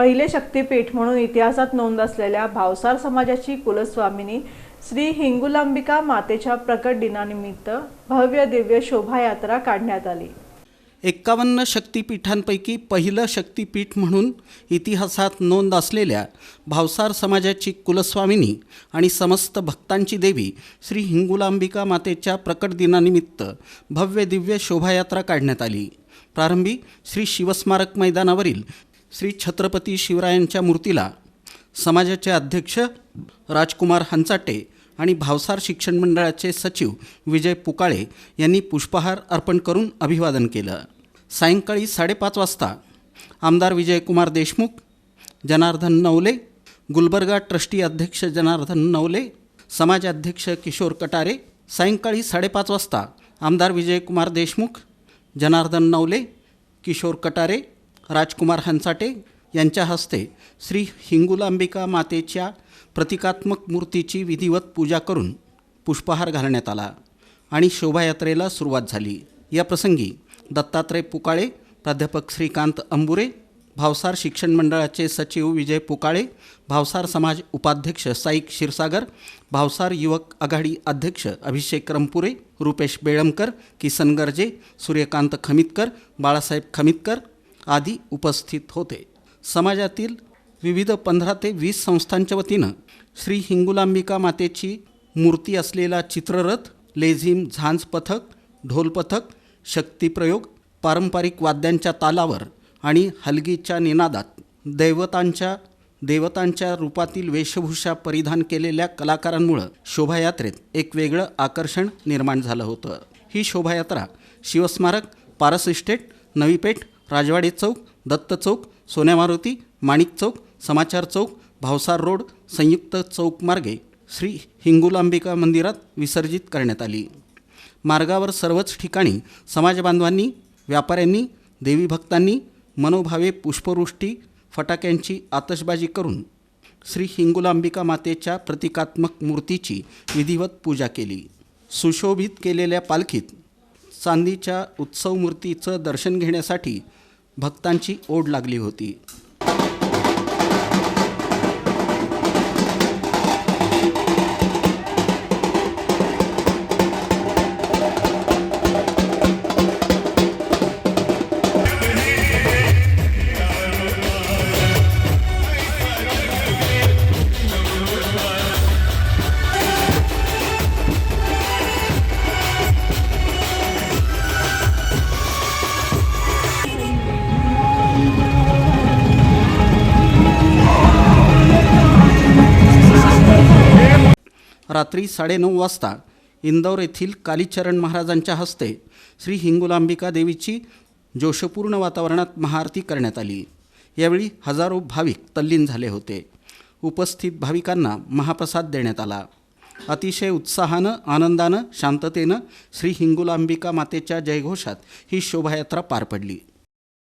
पहिले शक्तीपीठ म्हणून इतिहासात नोंद असलेल्या भावसार समाजाची कुलस्वामिनी श्री हिंगुलांबिका मातेच्या प्रकट दिनानिमित्त भव्य दिव्य शोभायात्रा काढण्यात आली. एक्कावन्न शक्तिपीठांपैकी पहिलं शक्तिपीठ म्हणून इतिहासात नोंद असलेल्या भावसार समाजाची कुलस्वामिनी आणि समस्त भक्तांची देवी श्री हिंगुलांबिका मातेच्या प्रकट दिनानिमित्त भव्य दिव्य शोभायात्रा काढण्यात आली. प्रारंभी श्री शिवस्मारक मैदानावरील श्री छत्रपती शिवरायांच्या मूर्तीला समाजाचे अध्यक्ष राजकुमार हंचाटे आणि भावसार शिक्षण मंडळाचे सचिव विजय पुकाळे यांनी पुष्पहार अर्पण करून अभिवादन केलं. सायंकाळी साडेपाच वाजता आमदार विजयकुमार देशमुख जनार्दन नवले गुलबर्गा ट्रस्टी अध्यक्ष जनार्दन नवले समाजाध्यक्ष किशोर कटारे सायंकाळी साडेपाच वाजता आमदार विजयकुमार देशमुख जनार्दन नवले किशोर कटारे राजकुमार हंसाटे यांच्या हस्ते श्री हिंगुलांबिका मातेच्या प्रतिकात्मक मूर्तीची विधिवत पूजा करून पुष्पहार घालण्यात आला आणि शोभायात्रेला सुरुवात झाली. या प्रसंगी दत्तात्रय पुकाळे प्राध्यापक श्रीकांत अंबुरे भावसार शिक्षण मंडळाचे सचिव विजय पुकाळे भावसार समाज उपाध्यक्ष साईक क्षीरसागर भावसार युवक आघाडी अध्यक्ष अभिषेक रंपुरे रुपेश बेळमकर किसन गर्जे सूर्यकांत खमितकर बाळासाहेब खमितकर आदी उपस्थित होते. समाजातील विविध पंधरा ते वीस संस्थांच्या वतीनं श्री हिंगुलांबिका मातेची मूर्ती असलेला चित्ररथ लेझिम झांज पथक ढोलपथक शक्तिप्रयोग पारंपरिक वाद्यांच्या तालावर आणि हलगीच्या निनादात दैवतांच्या देवतांच्या रूपातील वेशभूषा परिधान केलेल्या कलाकारांमुळं शोभायात्रेत एक वेगळं आकर्षण निर्माण झालं होतं. ही शोभायात्रा शिवस्मारक पारस इस्टेट नवी पेठ राजवाडी चौक दत्त चौक सोन्या मारुती माणिक चौक समाचार चौक भावसार रोड संयुक्त चौक मार्गे श्री हिंगुलांबिका मंदिरात विसर्जित करण्यात आली. मार्गावर सर्वच ठिकाणी समाजबांधवांनी व्यापाऱ्यांनी देवीभक्तांनी मनोभावे पुष्पवृष्टी फटाक्यांची आतषबाजी करून श्री हिंगुलांबिका मातेच्या प्रतिकात्मक मूर्तीची विधिवत पूजा केली. सुशोभित केलेल्या पालखीत चांदीच्या उत्सव मूर्तीचं दर्शन घेण्यासाठी भक्तांची ओढ लागली होती. रात्री साडेनऊ वाजता इंदौर येथील कालीचरण महाराजांच्या हस्ते श्री हिंगुलांबिका देवीची जोशपूर्ण वातावरणात महाआरती करण्यात आली. यावेळी हजारो भाविक तल्लीन झाले होते. उपस्थित भाविकांना महाप्रसाद देण्यात आला. अतिशय उत्साहानं आनंदानं शांततेनं श्री हिंगुलांबिका मातेच्या जयघोषात ही शोभायात्रा पार पडली.